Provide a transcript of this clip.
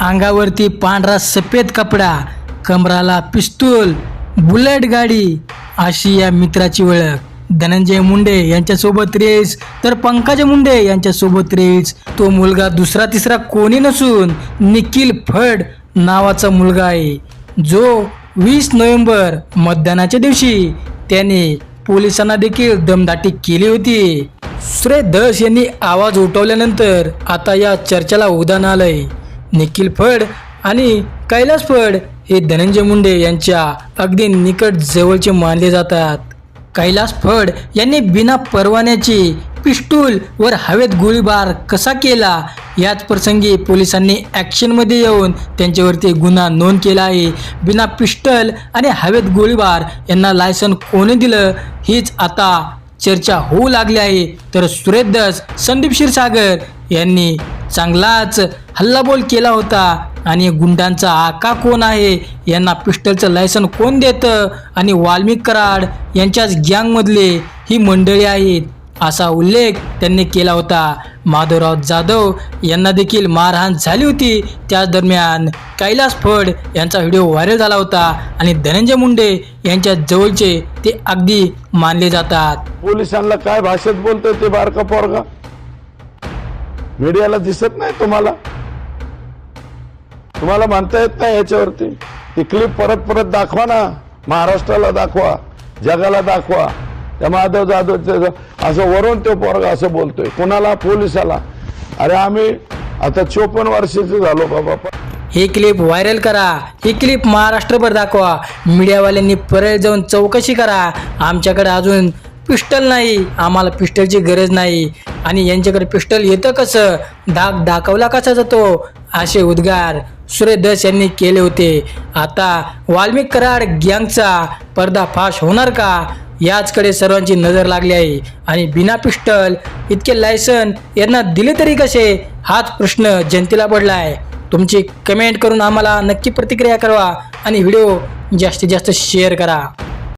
अंगावरती पांढरा सफेद कपडा कमराला पिस्तूल बुलेट गाडी अशी या मित्राची ओळख. धनंजय मुंडे यांच्यासोबत रेस. तर पंकज मुंडे यांच्यासोबत रेस. तो मुलगा दुसरा तिसरा कोणी नसून निखिल फड नावाचा मुलगा आहे. जो वीस नोव्हेंबर मतदानाच्या दिवशी त्याने पोलिसांना देखील दमदाटी केली होती. सुरेश धस यांनी आवाज उठवल्यानंतर आता या चर्चेला उदाहरण आलंय. निखिल फड आणि कैलास फड हे धनंजय मुंडे यांच्या अगदी निकट जवळचे मानले जातात. कैलास फड यांनी बिना परवान्याची पिस्टूल वर हवेत गोळीबार कसा केला? याच प्रसंगी पोलिसांनी ॲक्शनमध्ये येऊन त्यांच्यावरती गुन्हा नोंद केला आहे. बिना पिस्टल आणि हवेत गोळीबार यांना लायसन कोणी दिलं? हीच आता चर्चा होऊ लागली आहे. तर सुरेश दस संदीप क्षीरसागर यांनी चांगलाच हल्लाबोल केला होता. आणि गुंडांचा आका कोण आहे? यांना पिस्टलचं लायसन कोण देतं? आणि वाल्मिक कराड यांच्याच गँगमधले ही मंडळी आहेत. असा उल्लेख त्यांनी केला होता. माधवराव जाधव यांना देखील मारहाण झाली होती. त्याच दरम्यान कैलास फड यांचा व्हिडिओ व्हायरल झाला होता. आणि धनंजय मुंडे यांच्या जवळचे ते अगदी मानले जातात. पोलिसांना काय भाषेत बोलतोय ते बारका पोरगा? मीडियाला दिसत नाही तुम्हाला? तुम्हाला म्हणता येत नाही याच्यावरती? ती क्लिप परत परत दाखवा ना. महाराष्ट्राला दाखवा जगाला दाखवा. त्या माधव जाधव असं वरून तो पोरगा असं बोलतोय. कुणाला? पोलिसाला. अरे आम्ही आता चोपन्न वर्षाचे झालो बाबा. ही क्लिप व्हायरल करा. ही क्लिप महाराष्ट्रभर दाखवा. मीडियावाल्यांनी परत जाऊन चौकशी करा. आमच्याकडे अजून पिस्टल नाही आम्हाला पिस्टलची गरज नाही. आणि यांच्याकडे पिस्टल येतं कसं? दाग दाखवला कसा जातो? असे उद्गार सूर्यदस यांनी केले होते. आता वाल्मिक कराड गँगचा पर्दाफाश होणार का? याचकडे सर्वांची नजर लागली आहे. आणि बिना पिस्टल इतके लायसन यांना दिले तरी कसे? हाच प्रश्न जनतेला पडला आहे तुमची कमेंट करून आम्हाला नक्की प्रतिक्रिया करा आणि व्हिडिओ जास्तीत जास्त शेअर करा.